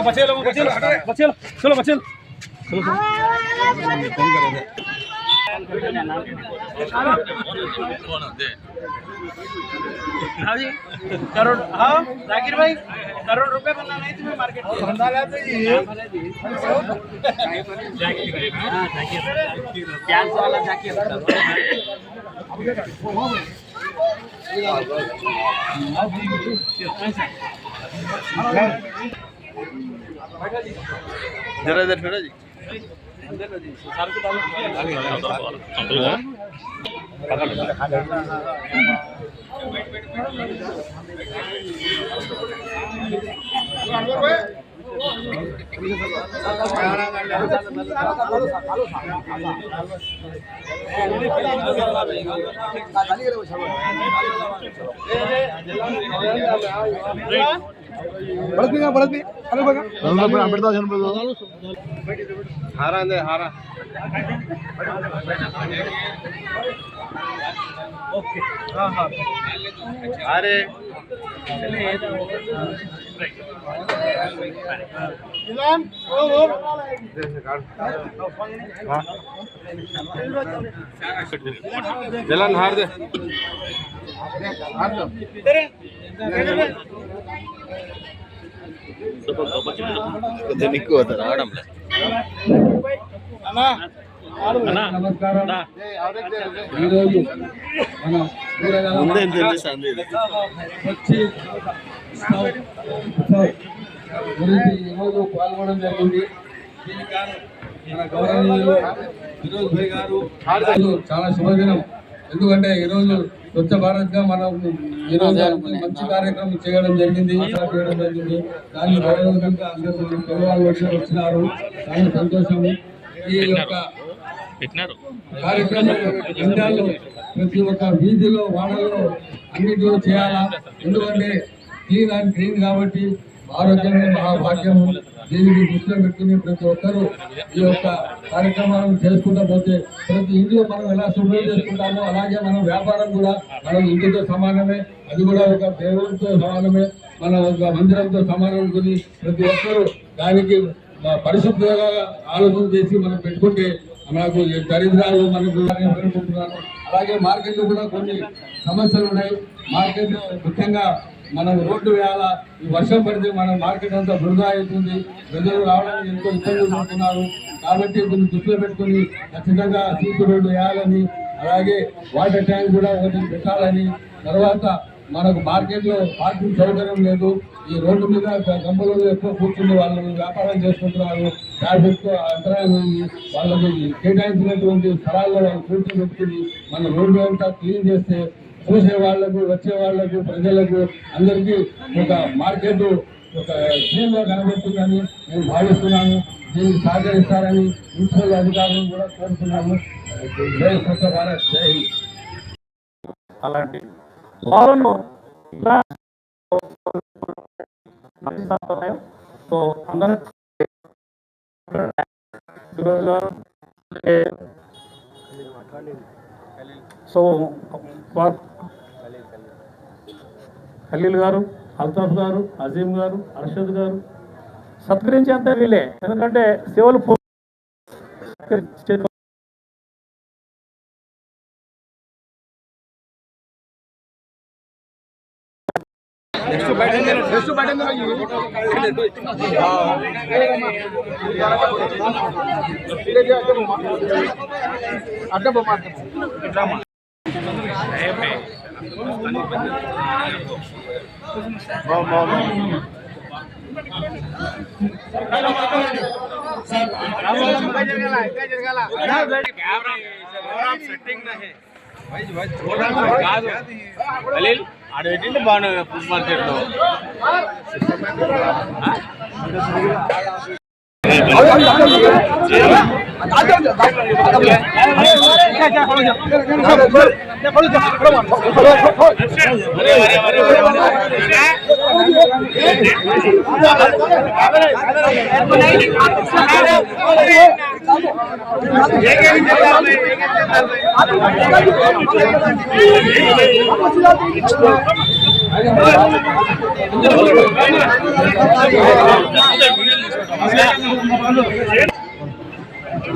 चलो बचे लो बचे लो बचे लो चलो बचे लो। हाँ करोड़ हाँ जाकिर भाई करोड़ रुपए बनना नहीं तुम्हें मार्केट। डांस वाला जाकिर જરા જરા ફેરા જી Thank you. ಬಳದ್ವಿ ಬಳದ್ವಿ ಅಲ್ಲ ಬಗ ಅಂಬಿಡ್ತಾ ಜನ ಹಾರ ಅಂದ್ರೆ ಹಾರ ಓಕೆ ಹಾಂ ಹಾಂ ಹಾರೇ ಜಲನ್ ಹಾರ್ದೆ కూరగాయల ఎక్కువ తెలుస్తుంది ఇది వచ్చి ఉత్సవ్ ఉత్సవ్ గురించి ఈరోజు పాల్గొనడం జరిగింది మన గౌరవనీయులు ఫిరోజ్ భాయ్ గారు చాలా శుభదినం. ఎందుకంటే ఈరోజు స్వచ్ఛ భారత్గా మనం ఈరోజు మంచి కార్యక్రమం చేయడం జరిగింది. చేయడం జరిగింది. దాన్ని అందరూ పిల్లవాళ్ళు వచ్చినారు. చాలా సంతోషం ఈ యొక్క కార్యక్రమం ప్రతి ఒక్క వీధిలో వాడలో అన్నిటిలో చేయాలా? ఎందుకంటే క్లీన్ అండ్ గ్రీన్ కాబట్టి ఆరోగ్యమే మహాభాగ్యము. దీనికి దృష్టిలో పెట్టుకుని ప్రతి ఒక్కరూ ఈ యొక్క కార్యక్రమాలను చేసుకుంటా పోతే ప్రతి ఇంట్లో మనం ఎలా శుభ్రం చేసుకుంటామో అలాగే మనం వ్యాపారం కూడా మనం ఇంటితో సమానమే. అది కూడా ఒక దేవుడితో సమానమే. మన ఒక మందిరంతో సమానం అనుకుని ప్రతి ఒక్కరూ దానికి పరిశుభ్రంగా ఆలోచన చేసి మనం పెట్టుకుంటే మనకు దరిద్రాలు మనకు అలాగే మార్కెట్లో కూడా కొన్ని సమస్యలు ఉన్నాయి. మార్కెట్ ముఖ్యంగా మనం రోడ్డు వేయాలా? ఈ వర్షం పడితే మన మార్కెట్ అంతా వృధా అవుతుంది. ప్రజలు రావడానికి ఎంతో ఇబ్బందులు పడుతున్నారు. కాబట్టి దీన్ని దృష్టిలో పెట్టుకుని ఖచ్చితంగా సీకు రోడ్డు వేయాలని అలాగే వాటర్ ట్యాంక్ కూడా ఒకటి పెట్టాలని. తర్వాత మనకు మార్కెట్లో పార్కింగ్ సౌకర్యం లేదు. ఈ రోడ్డు మీద గంపలు ఎక్కువ కూర్చుని వాళ్ళు వ్యాపారం చేసుకుంటున్నారు. ట్రాఫిక్ అంతరాయం ఉంది. వాళ్ళకి కేటాయించినటువంటి స్థలాల్లో వాళ్ళు కూర్చోబెట్టుకుని మన రోడ్డు అంతా క్లీన్ చేస్తే చూసే వాళ్ళకు వచ్చే వాళ్ళకు ప్రజలకు అందరికీ ఒక మార్కెట్ ఒక క్లీన్గా కనబడుతుందని నేను భావిస్తున్నాను. దీనికి సహకరిస్తారని మున్సిపల్ అధికారులను కూడా కోరుతున్నాము. జై స్వచ్ఛ భారత్ జై హింద్. అలాంటి వాళ్ళను ఇలా మంచి సంప్రదాయం సో అందరూ ఈరోజు ఏ- సో ఖలీల్ గారు అల్తాఫ్ గారు అజీం గారు అర్షద్ గారు సత్కరించేంత వీలే ఎందుకంటే సేవలు పూ- साहेब है అలీల్ ఆడ పెట్టింది బాగున్నాయి ఫుడ్ మార్కెట్లో అదే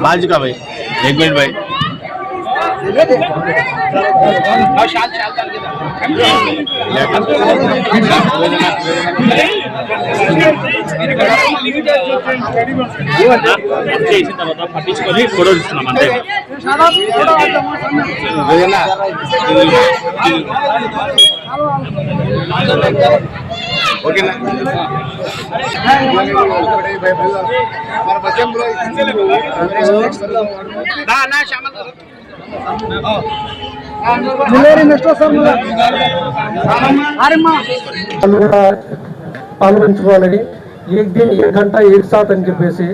बाजी का भाई एक मिनट भाई। చేసిన తర్వాత పట్టించుకొని ఫోటో ఇస్తున్నాం అంతే ఓకేనా? నా నా శ్యామల్ గారు. వాళ్ళు కూడా పాల్గొంచుకోవాలని ఏక్ దిన్ ఏక్ గంట ఏక్ సాత్ అని చెప్పేసి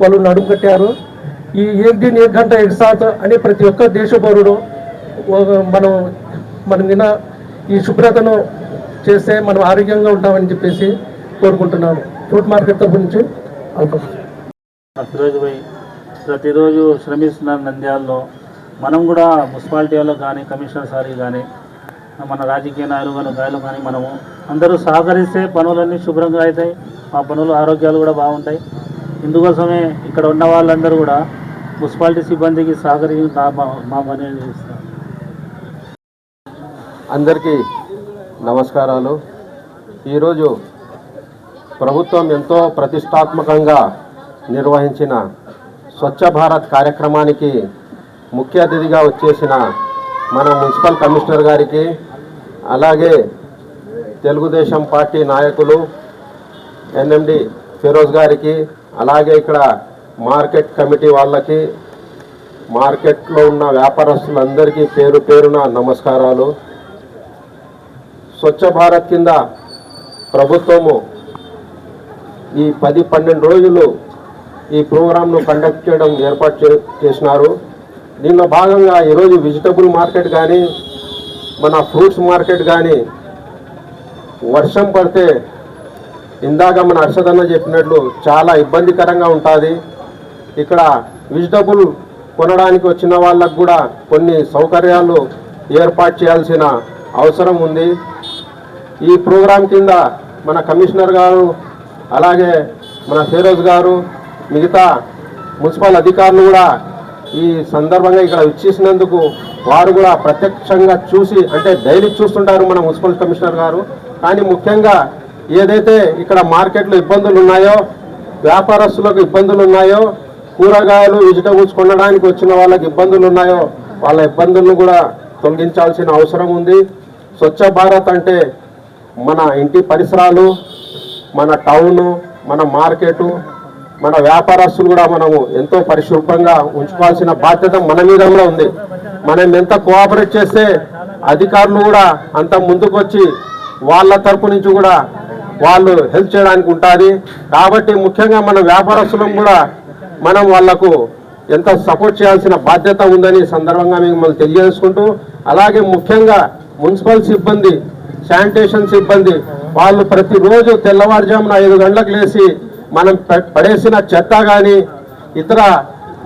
వాళ్ళు నడుము కట్టారు. ఈ ఏక్ దిన్ ఏక్ గంట ఏక్ సాత్ అని ప్రతి ఒక్క దేశ పౌరుడు ఒక- మనం మనం విన ఈ శుభ్రతను చేస్తే మనం ఆరోగ్యంగా ఉంటామని చెప్పేసి కోరుకుంటున్నాను. ఫ్రూట్ మార్కెట్ తరపు నుంచి అల్పం ప్రతిరోజు శ్రమిస్తున్నారు నంద్యాలలో మనం కూడా మున్సిపాలిటీ వాళ్ళు కానీ కమిషనర్ సార్ కానీ మన రాజకీయ నాయకులు కానీ గాయలు కానీ మనము అందరూ సహకరిస్తే పనులన్నీ శుభ్రంగా అవుతాయి. మా పనులు ఆరోగ్యాలు కూడా బాగుంటాయి. ఇందుకోసమే ఇక్కడ ఉన్న వాళ్ళందరూ కూడా మున్సిపాలిటీ సిబ్బందికి సహకరి మా పని అందరికీ నమస్కారాలు. ఈరోజు ప్రభుత్వం ఎంతో ప్రతిష్టాత్మకంగా నిర్వహించిన స్వచ్ఛ భారత్ కార్యక్రమానికి ముఖ్య అతిథిగా వచ్చేసిన మన మున్సిపల్ కమిషనర్ గారికి అలాగే తెలుగుదేశం పార్టీ నాయకులు ఎన్ఎండి ఫిరోజ్ గారికి అలాగే ఇక్కడ మార్కెట్ కమిటీ వాళ్ళకి మార్కెట్లో ఉన్న వ్యాపారస్తులందరికీ పేరు పేరున నమస్కారాలు. స్వచ్ఛ భారత్ కింద ప్రభుత్వము ఈ పది పన్నెండు రోజులు ఈ ప్రోగ్రాంను కండక్ట్ చేయడం ఏర్పాటు చే చేసినారు. దీనిలో భాగంగా ఈరోజు వెజిటబుల్ మార్కెట్ కానీ మన ఫ్రూట్స్ మార్కెట్ కానీ వర్షం పడితే ఇందాక మన హర్షదన్న చెప్పినట్లు చాలా ఇబ్బందికరంగా ఉంటుంది. ఇక్కడ వెజిటబుల్ కొనడానికి వచ్చిన వాళ్ళకు కూడా కొన్ని సౌకర్యాలు ఏర్పాటు చేయాల్సిన అవసరం ఉంది. ఈ ప్రోగ్రాం కింద మన కమిషనర్ గారు అలాగే మన ఫిరోజ్ గారు మిగతా మున్సిపల్ అధికారులు కూడా ఈ సందర్భంగా ఇక్కడ ఇచ్చేసినందుకు వారు కూడా ప్రత్యక్షంగా చూసి అంటే డైలీ చూస్తుంటారు మన మున్సిపల్ కమిషనర్ గారు. కానీ ముఖ్యంగా ఏదైతే ఇక్కడ మార్కెట్లో ఇబ్బందులు ఉన్నాయో వ్యాపారస్తులకు ఇబ్బందులు ఉన్నాయో కూరగాయలు వెజిటబుల్స్ కొనడానికి వచ్చిన వాళ్ళకి ఇబ్బందులు ఉన్నాయో వాళ్ళ ఇబ్బందులను కూడా తొలగించాల్సిన అవసరం ఉంది. స్వచ్ఛ భారత్ అంటే మన ఇంటి పరిసరాలు మన టౌను మన మార్కెటు మన వ్యాపారస్తులు కూడా మనము ఎంతో పరిశుభ్రంగా ఉంచుకోవాల్సిన బాధ్యత మన మీద కూడా ఉంది. మనం ఎంత కోఆపరేట్ చేస్తే అధికారులు కూడా అంత ముందుకు వచ్చి వాళ్ళ తరపు నుంచి కూడా వాళ్ళు హెల్ప్ చేయడానికి ఉంటుంది. కాబట్టి ముఖ్యంగా మన వ్యాపారస్తులం కూడా మనం వాళ్ళకు ఎంత సపోర్ట్ చేయాల్సిన బాధ్యత ఉందని సందర్భంగా మిమ్మల్ని తెలియజేసుకుంటూ అలాగే ముఖ్యంగా మున్సిపల్ సిబ్బంది శానిటేషన్ సిబ్బంది వాళ్ళు ప్రతిరోజు తెల్లవారుజామున ఐదు గంటలకు లేచి మనం ప- పడేసిన చెత్త కానీ ఇతర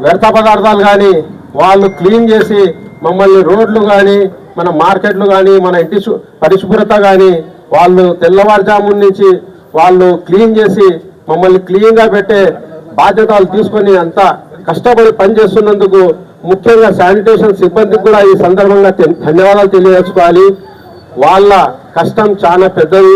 వ్యర్థ పదార్థాలు కానీ వాళ్ళు క్లీన్ చేసి మమ్మల్ని రోడ్లు కానీ మన మార్కెట్లు కానీ మన ఇంటి పరిశుభ్రత కానీ వాళ్ళు తెల్లవారుజాము నుంచి వాళ్ళు క్లీన్ చేసి మమ్మల్ని క్లీన్గా పెట్టే బాధ్యతలు తీసుకొని అంత కష్టపడి పనిచేస్తున్నందుకు ముఖ్యంగా శానిటేషన్ సిబ్బందికి కూడా ఈ సందర్భంగా ధన్యవాదాలు తెలియజేసుకోవాలి. వాళ్ళ కష్టం చాలా పెద్దది.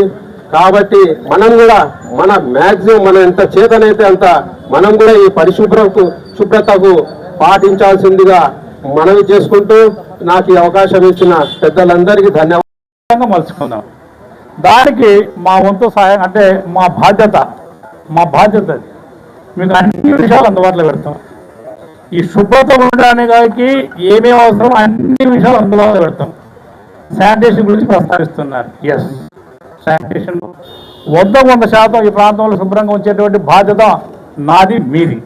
కాబట్టి మనం కూడా మన మ్యాక్సిమం మనం ఎంత చేతనైతే అంత మనం కూడా ఈ పరిశుభ్రకు శుభ్రతకు పాటించాల్సిందిగా మనవి చేసుకుంటూ నాకు ఈ అవకాశం ఇచ్చిన పెద్దలందరికీ ధన్యవాదాలు. మలుచుకుందాం. దానికి మా వంతు సహాయం అంటే మా బాధ్యత మా బాధ్యత అది. మీకు అన్ని విషయాలు అందుబాటులో పెడతాం. ఈ శుభ్రత ఉండడానికి ఏమేమి అవసరం అన్ని విషయాలు అందుబాటులో పెడతాం. శానిటేషన్ గురించి ప్రస్తావిస్తున్నారు. Yes sanitation. వంద వంద శాతం ఈ ప్రాంతంలో శుభ్రంగా ఉంచేటువంటి బాధ్యత నాది మీది.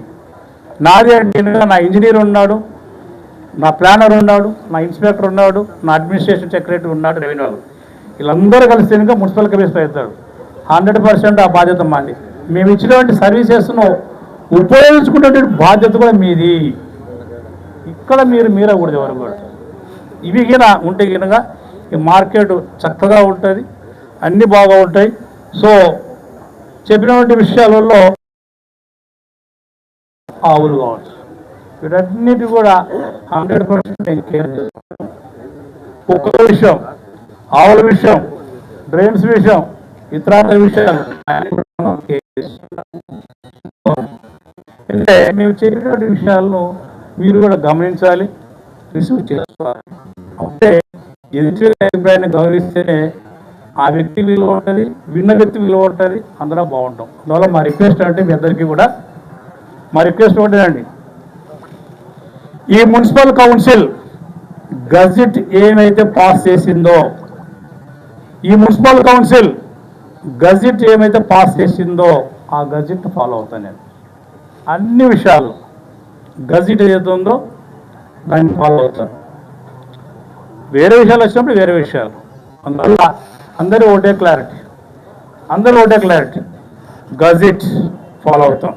నాది అంటే నా ఇంజనీర్ ఉన్నాడు నా ప్లానర్ ఉన్నాడు నా ఇన్స్పెక్టర్ ఉన్నాడు నా అడ్మినిస్ట్రేషన్ సెక్రటరీ ఉన్నాడు రెవెన్యూ వీళ్ళందరూ కలిసి కనుక మున్సిపల్ కమిషనర్ అవుతాడు హండ్రెడ్ పర్సెంట్ ఆ బాధ్యత మాది. మేము ఇచ్చినటువంటి సర్వీసెస్ను ఉపయోగించుకునేటువంటి బాధ్యత కూడా మీది. ఇక్కడ మీరు మీరకూడదు ఎవరు కూడా. ఇవి గిన ఉంటే గినగా ఈ మార్కెట్ చక్కగా ఉంటుంది. అన్నీ బాగా ఉంటాయి సో చెప్పినటువంటి విషయాలలో ఆవులు కావచ్చు. వీటన్నిటి కూడా హండ్రెడ్ పర్సెంట్ నేను కేర్ చేస్తాను. కుక్కల విషయం ఆవుల విషయం డ్రైన్స్ విషయం ఇతరాల విషయాలు అంటే మేము చెప్పినటువంటి విషయాలను మీరు కూడా గమనించాలి రిసీవ్ చేసుకోవాలి. అంటే ఎదుటి అభిప్రాయాన్ని గౌరవిస్తేనే ఆ వ్యక్తి విలువ ఉంటుంది విన్న వ్యక్తి విలువ ఉంటుంది అందరూ బాగుంటాం. అందువల్ల మా రిక్వెస్ట్ అంటే మీ అందరికీ కూడా మా రిక్వెస్ట్ ఒకటేనండి ఈ మున్సిపల్ కౌన్సిల్ గజెట్ ఏమైతే పాస్ చేసిందో ఈ మున్సిపల్ కౌన్సిల్ గజెట్ ఏమైతే పాస్ చేసిందో ఆ గజెట్ ఫాలో అవుతాను నేను. అన్ని విషయాలు గజెట్ ఏదైతే ఉందో దాన్ని ఫాలో అవుతాను. వేరే విషయాలు వచ్చినప్పుడు వేరే విషయాలు. అందువల్ల అందరూ ఒకటే క్లారిటీ అందరూ ఒకటే క్లారిటీ గజిట్ ఫాలో అవుతాం.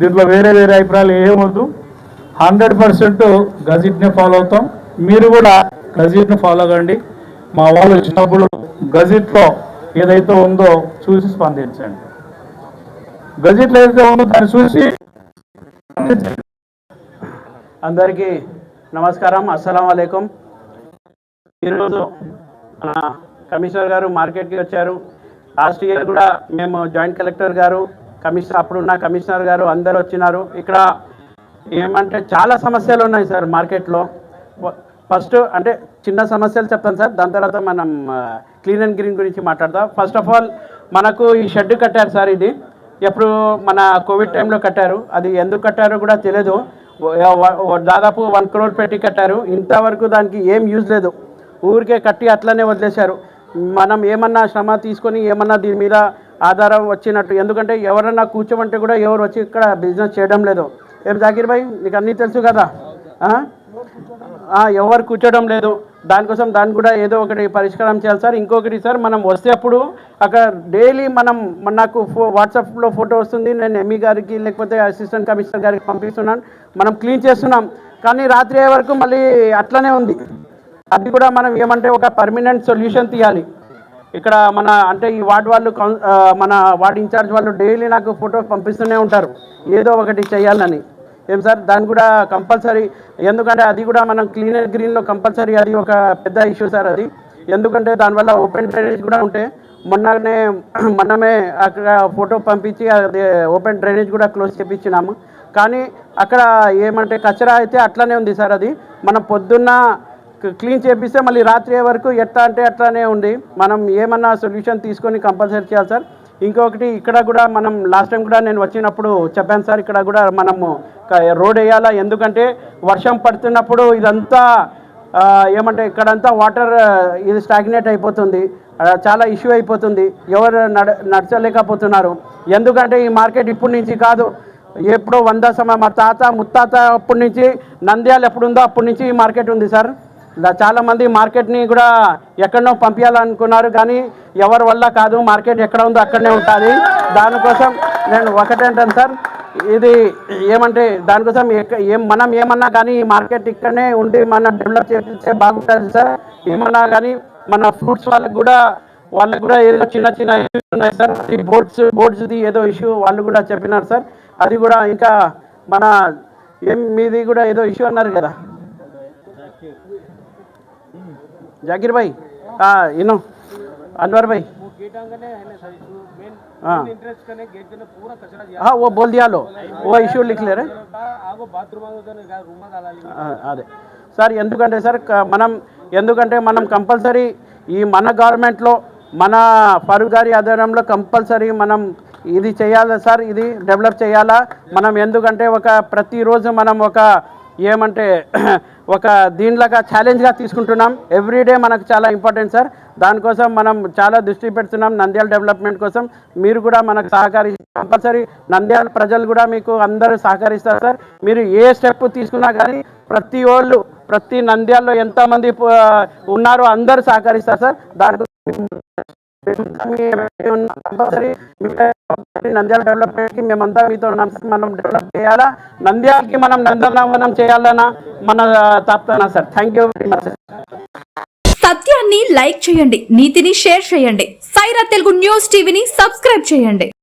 దీంట్లో వేరే వేరే అభిప్రాయాలు ఏమొద్దు హండ్రెడ్ పర్సెంట్ గజిట్నే ఫాలో అవుతాం. మీరు కూడా గజిట్ని ఫాలో కండి. మా వాళ్ళు వచ్చినప్పుడు గజిట్లో ఏదైతే ఉందో చూసి స్పందించండి. గజిట్లో ఏదైతే ఉందో దాన్ని చూసి అందరికీ నమస్కారం. అస్సలం అయికం ఈరోజు కమిషనర్ గారు మార్కెట్కి వచ్చారు. లాస్ట్ ఇయర్ కూడా మేము జాయింట్ కలెక్టర్ గారు కమిషనర్ అప్పుడున్న కమిషనర్ గారు అందరు వచ్చినారు. ఇక్కడ ఏమంటే చాలా సమస్యలు ఉన్నాయి సార్ మార్కెట్లో. ఫస్ట్ అంటే చిన్న సమస్యలు చెప్తాను సార్. దాని తర్వాత మనం క్లీన్ అండ్ గ్రీన్ గురించి మాట్లాడదాం. ఫస్ట్ ఆఫ్ ఆల్ మనకు ఈ షెడ్ కట్టారు సార్ ఇది. ఎప్పుడు మన కోవిడ్ టైంలో కట్టారు. అది ఎందుకు కట్టారో కూడా తెలియదు దాదాపు వన్ క్రోర్ పెట్టి కట్టారు. ఇంతవరకు దానికి ఏం యూజ్ లేదు. ఊరికే కట్టి అట్లనే వదిలేశారు. మనం ఏమన్నా శ్రమ తీసుకొని ఏమన్నా దీని మీద ఆధారం వచ్చినట్టు ఎందుకంటే ఎవరన్నా కూర్చోమంటే కూడా ఎవరు వచ్చి ఇక్కడ బిజినెస్ చేయడం లేదు. ఏం జాకీర్ భాయ్ నీకు అన్నీ తెలుసు కదా? ఎవరు కూర్చోడం లేదు. దానికోసం దాన్ని కూడా ఏదో ఒకటి పరిష్కారం చేయాలి సార్. ఇంకొకటి సార్ మనం వస్తేప్పుడు అక్కడ డైలీ మనం నాకు ఫో వాట్సాప్లో ఫోటో వస్తుంది. నేను ఎంఈ గారికి లేకపోతే అసిస్టెంట్ కమిషనర్ గారికి పంపిస్తున్నాను. మనం క్లీన్ చేస్తున్నాం. కానీ రాత్రి అయ్యే వరకు మళ్ళీ అట్లనే ఉంది. అది కూడా మనం ఏమంటే ఒక పర్మనెంట్ సొల్యూషన్ తీయాలి. ఇక్కడ మన అంటే ఈ వార్డ్ వాళ్ళు మన వార్డ్ ఇన్ఛార్జ్ వాళ్ళు డైలీ నాకు ఫోటో పంపిస్తూనే ఉంటారు. ఏదో ఒకటి చేయాలని. ఏం సార్? దాన్ని కూడా కంపల్సరీ ఎందుకంటే అది కూడా మనం క్లీన్ అండ్ గ్రీన్లో కంపల్సరీ అది ఒక పెద్ద ఇష్యూ సార్ అది. ఎందుకంటే దానివల్ల ఓపెన్ డ్రైనేజ్ కూడా ఉంటే మొన్ననే మనమే అక్కడ ఫోటో పంపించి అది ఓపెన్ డ్రైనేజ్ కూడా క్లోజ్ చేపించినాము. కానీ అక్కడ ఏమంటే కచరా అయితే అట్లనే ఉంది సార్ అది. మనం పొద్దున్న క్లీన్ చేపిస్తే మళ్ళీ రాత్రి వరకు ఎట్లా అంటే అట్లానే ఉంది. మనం ఏమన్నా సొల్యూషన్ తీసుకొని కంపల్సరీ చేయాలి సార్. ఇంకొకటి ఇక్కడ కూడా మనం లాస్ట్ టైం కూడా నేను వచ్చినప్పుడు చెప్పాను సార్ ఇక్కడ కూడా మనము రోడ్ వేయాలా? ఎందుకంటే వర్షం పడుతున్నప్పుడు ఇదంతా ఏమంటే ఇక్కడంతా వాటర్ ఇది స్టాగ్నేట్ అయిపోతుంది. చాలా ఇష్యూ అయిపోతుంది. ఎవరు నడ నడచలేకపోతున్నారు. ఎందుకంటే ఈ మార్కెట్ ఇప్పటి నుంచి కాదు ఎప్పుడో వంద సమయం మా తాత ముత్తాత అప్పటి నుంచి ఎప్పుడు ఎప్పుడుందో అప్పటి నుంచి ఈ మార్కెట్ ఉంది సార్. ఇలా చాలా మంది మార్కెట్ని కూడా ఎక్కడనో పంపించాలనుకున్నారు కానీ ఎవరి వల్ల కాదు. మార్కెట్ ఎక్కడ ఉందో అక్కడనే ఉంటుంది. దానికోసం నేను ఒకటేంటాను సార్. ఇది ఏమంటే దానికోసం ఏం మనం ఏమన్నా కానీ ఈ మార్కెట్ ఇక్కడనే ఉండి మనం డెవలప్ చేస్తే బాగుంటుంది సార్. ఏమన్నా కానీ మన ఫ్రూట్స్ వాళ్ళకి కూడా వాళ్ళకి కూడా ఏదో చిన్న చిన్న issues ఉన్నాయి సార్. ఈ బోర్డ్స్ బోర్డ్స్ది ఏదో ఇష్యూ వాళ్ళు కూడా చెప్పినారు సార్. అది కూడా ఇంకా మన ఏం మీది కూడా ఏదో ఇష్యూ అన్నారు కదా. जाकिर भाई हाँ इनो अनवर भाई हाँ हाँ वो बोल दिया लो वो इश्यू लिख ले रहे ఆ, అదే సార్ ఎందుకంటే సార్ క- మనం ఎందుకంటే మనం కంపల్సరీ ఈ మన గవర్నమెంట్లో మన ఫరూక్ గారి ఆధ్వర్యంలో కంపల్సరీ మనం ఇది చేయాలి సార్ ఇది డెవలప్ చేయాలా మనం ఎందుకంటే ఒక ప్రతిరోజు మనం ఒక ఏమంటే ఒక దీనిలాగా ఛాలెంజ్గా తీసుకుంటున్నాం. ఎవ్రీడే మనకు చాలా ఇంపార్టెంట్ సార్ దానికోసం మనం చాలా దృష్టి పెడుతున్నాం నంద్యాల డెవలప్మెంట్ కోసం. మీరు కూడా మనకు సహకరి కంపల్సరీ నంద్యాల ప్రజలు కూడా మీకు అందరూ సహకరిస్తారు సార్ మీరు ఏ స్టెప్ తీసుకున్నా కానీ ప్రతి వాళ్ళు ప్రతి నంద్యాలలో ఎంతమంది ఉన్నారో అందరూ సహకరిస్తారు సార్ దాని నంద్యాల డెవలప్మెంట్కి మేమంతా మీతో మనం డెవలప్ చేయాలా నంద్యాలకి మనం నందనవనం చేయాలన్నా మన తాపుతానా sir thank you very much సత్యాన్ని లైక్ చేయండి నీతిని షేర్ చేయండి. సైరా తెలుగు న్యూస్ టీవీని సబ్స్క్రైబ్ చేయండి.